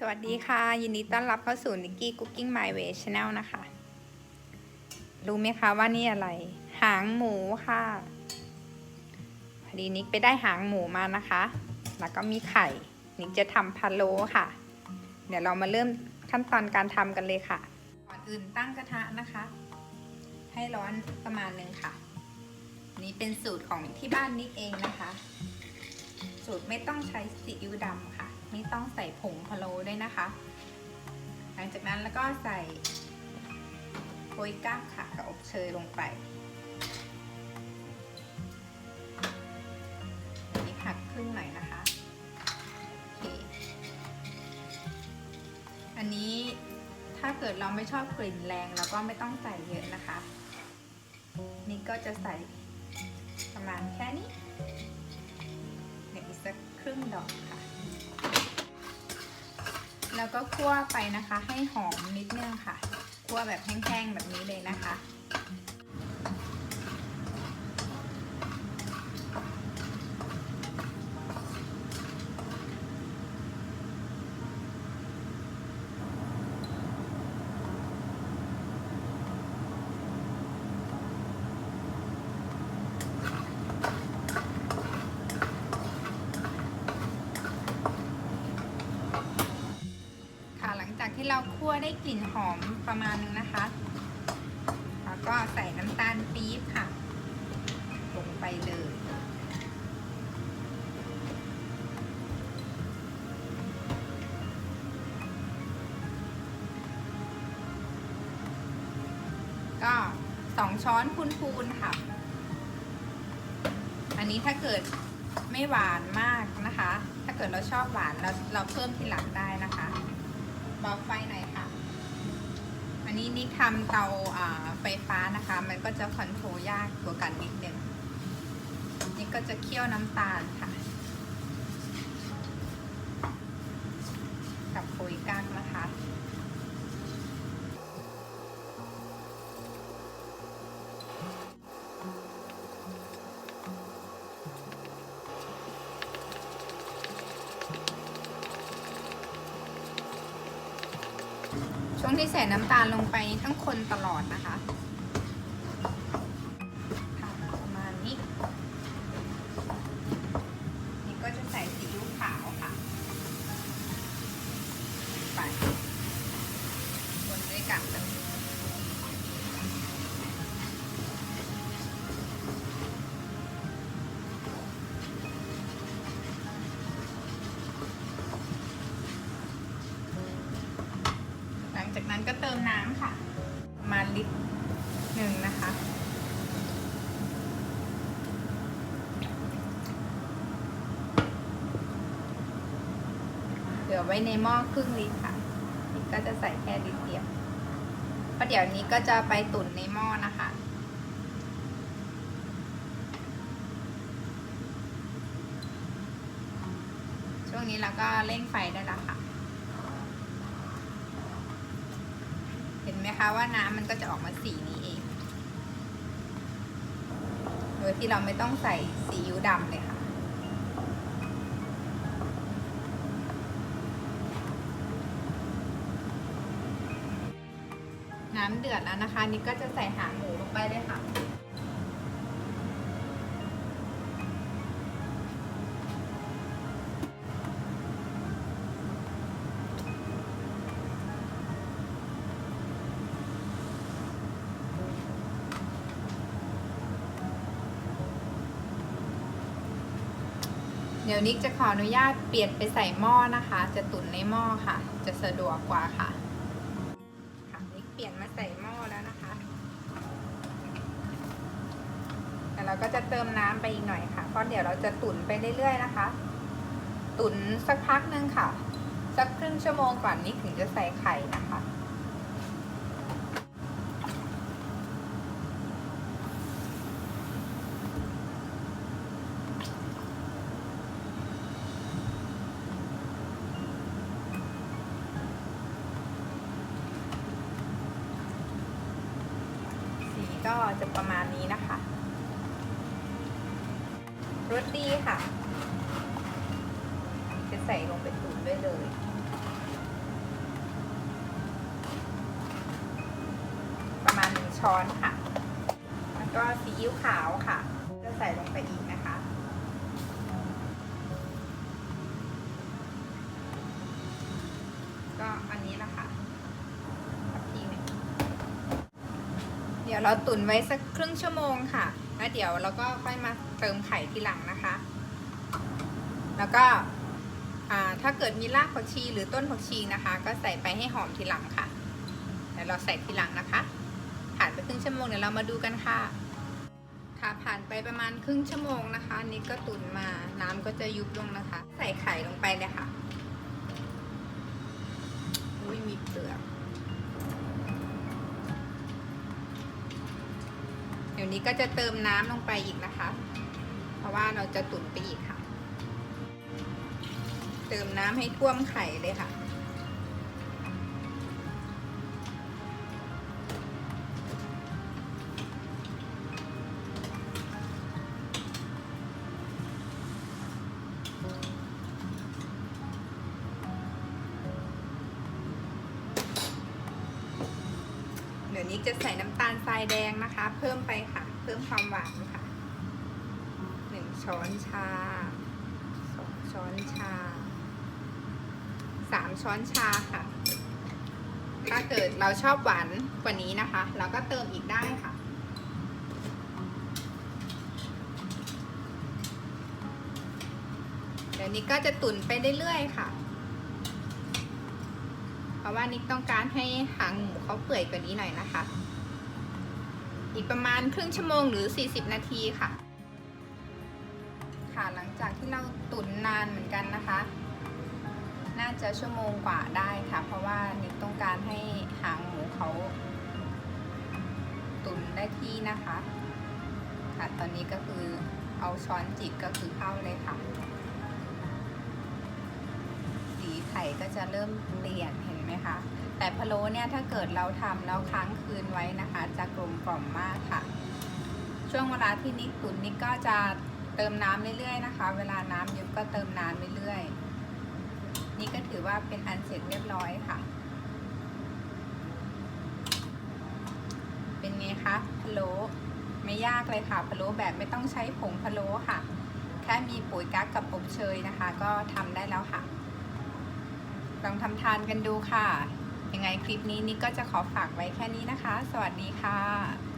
สวัสดีค่ะ ยินดีต้อนรับเข้าสู่ Nikki Cooking My Way Channel นะคะ รู้ไหมคะว่านี่อะไร หางหมูค่ะ พอดีนิกไปได้หางหมูมานะคะ แล้วก็มีไข่ นิกจะทำพะโล้ค่ะ เดี๋ยวเรามาเริ่มขั้นตอนการทำกันเลยค่ะ ก่อนอื่นตั้งกระทะนะคะ ให้ร้อนประมาณหนึ่งค่ะ นี่เป็นสูตรของที่บ้านนิกเองนะคะ สูตรไม่ต้องใช้ซีอิ๊วดำค่ะ ไม่ต้องใส่ผงพะโล้ด้วยนะคะ หลังจากนั้นแล้วก็ใส่โปยก้าค่ะกับอบเชยลงไปอันนี้หักครึ่งหน่อยนะคะโอเคอันนี้ถ้าเกิดเราไม่ชอบกลิ่นแรงเราก็ไม่ต้องใส่เยอะนะคะ นี่ก็จะใส่ประมาณแค่นี้เดี๋ยวอีกสักครึ่งดอกค่ะ แล้วก็คั่วไปนะคะ ให้หอมนิดนึงค่ะ คั่วแบบแห้งๆแบบนี้เลยนะคะ เราคั่วได้กลิ่นหอมประมาณนึงนะคะ แล้วก็ใส่น้ำตาลปี๊บค่ะ ลงไปเลย ก็สองช้อนพูนๆค่ะ อันนี้ถ้าเกิดไม่หวานมากนะคะ ถ้าเกิดเราชอบหวานเราเราเพิ่มทีหลังได้นะคะ เบาไฟหน่อยค่ะ อันนี้นี่ทำเตาอ่าไฟฟ้านะคะ มันก็จะคอนโทรลยากกว่ากันนิดนึงนี่ก็จะเคี่ยวน้ำตาลค่ะ กับโปยก้างนะคะ ช่วงที่ใส่น้ำตาลลงไปต้องคนตลอดนะคะประมาณนี้ นี่ก็จะใส่ซีอิ๊วขาวค่ะ ไปคนด้วยกัน นั้นก็เติมน้ำค่ะ ประมาณลิตรหนึ่งนะคะเหลือไว้ในหม้อครึ่งลิตรค่ะนี่ก็จะใส่แค่ลิตรเดียวเพราะเดี๋ยวนี้ก็จะไปตุ๋นในหม้อนะคะช่วงนี้เราก็เร่งไฟได้แล้วค่ะ เห็นไหมคะว่าน้ำมันก็จะออกมาสีนี้เอง โดยที่เราไม่ต้องใส่ซีอิ๊วดำเลยค่ะ น้ำเดือดแล้วนะคะ นี่ก็จะใส่หางหมูลงไปเลยค่ะ เดี๋ยวนิกจะขออนุญาตเปลี่ยนไปใส่หม้อนะคะ จะตุ๋นในหม้อค่ะ จะสะดวกกว่าค่ะค่ะนิกเปลี่ยนมาใส่หม้อแล้วนะคะแต่เราก็จะเติมน้ำไปอีกหน่อยค่ะเพราะเดี๋ยวเราจะตุ๋นไปเรื่อยๆนะคะ ตุ๋นสักพักนึงค่ะ สักครึ่งชั่วโมงก่อนนิกถึงจะใส่ไข่นะคะ ก็จะประมาณนี้นะคะรสดีค่ะ จะใส่ลงไปตุ๋นด้วยเลย ประมาณหนึ่งช้อนค่ะ แล้วก็ซีอิ๊วขาวค่ะ จะใส่ลงไปอีกนะคะก็อันนี้นะคะ ดี๋ยวเราตุ๋นไว้สักครึ่งชั่วโมงค่ะ แล้วเดี๋ยวเราก็ค่อยมาเติมไข่ทีหลังนะคะ แล้วก็ถ้าเกิดมีรากผักชีหรือต้นผักชีนะคะ ก็ใส่ไปให้หอมทีหลังค่ะเดี๋ยวเราใส่ทีหลังนะคะ ผ่านไปครึ่งชั่วโมงเดี๋ยวเรามาดูกันค่ะ ค่ะผ่านไปประมาณครึ่งชั่วโมงนะคะนี่ก็ตุ๋นมาน้ำก็จะยุบลงนะคะ ใส่ไข่ลงไปเลยค่ะอุ้ยมีเปลือก ดี๋ยวนี้ก็จะเติมน้ำลงไปอีกนะคะ เพราะว่าเราจะตุ๋นไปอีกค่ะ เติมน้ำให้ท่วมไข่เลยค่ะ ยวนี้จะใส่น้ำตาลทรายแดงนะคะ เพิ่มไปค่ะ เพิ่มความหวานค่ะหนึ่งช้อนชาสองช้อนชาสามช้อนชาค่ะ ถ้าเกิดเราชอบหวานกว่านี้นะคะ เราก็เติมอีกได้ค่ะเดี๋ยวนี้ก็จะตุ๋นไปเรื่อยๆค่ะ ราะว่านิกต้องการให้หางหมูเขาเปื่อยกว่านี้หน่อยนะคะ อีกประมาณครึ่งชั่วโมงหรือ 40 นาทีค่ะ ค่ะหลังจากที่เราตุ๋นนานเหมือนกันนะคะ น่าจะชั่วโมงกว่าได้ค่ะ เพราะว่านิกต้องการให้หางหมูเขาตุ๋นได้ที่นะคะ ค่ะตอนนี้ก็คือเอาช้อนจิกก็คือเข้าเลยค่ะ สีไข่ก็จะเริ่มเปลี่ยนเห็นไหมคะ แต่พะโล้เนี่ยถ้าเกิดเราทำแล้วค้างคืนไว้นะคะ จะกลมกล่อมมากค่ะ ช่วงเวลาที่นิกตุ๋นนิกก็จะเติมน้ำเรื่อยๆนะคะ เวลาน้ำเยอะก็เติมน้ำเรื่อยๆ นี่ก็ถือว่าเป็นอันเสร็จเรียบร้อยค่ะ เป็นไงคะพะโล้ไม่ยากเลยค่ะพะโล้แบบไม่ต้องใช้ผงพะโล้ค่ะ แค่มีปุ๋ยกั๊กกับอบเชยนะคะ ก็ทำได้แล้วค่ะ ลองทำทานกันดูค่ะ ยังไงคลิปนี้นิกก็จะขอฝากไว้แค่นี้นะคะ สวัสดีค่ะ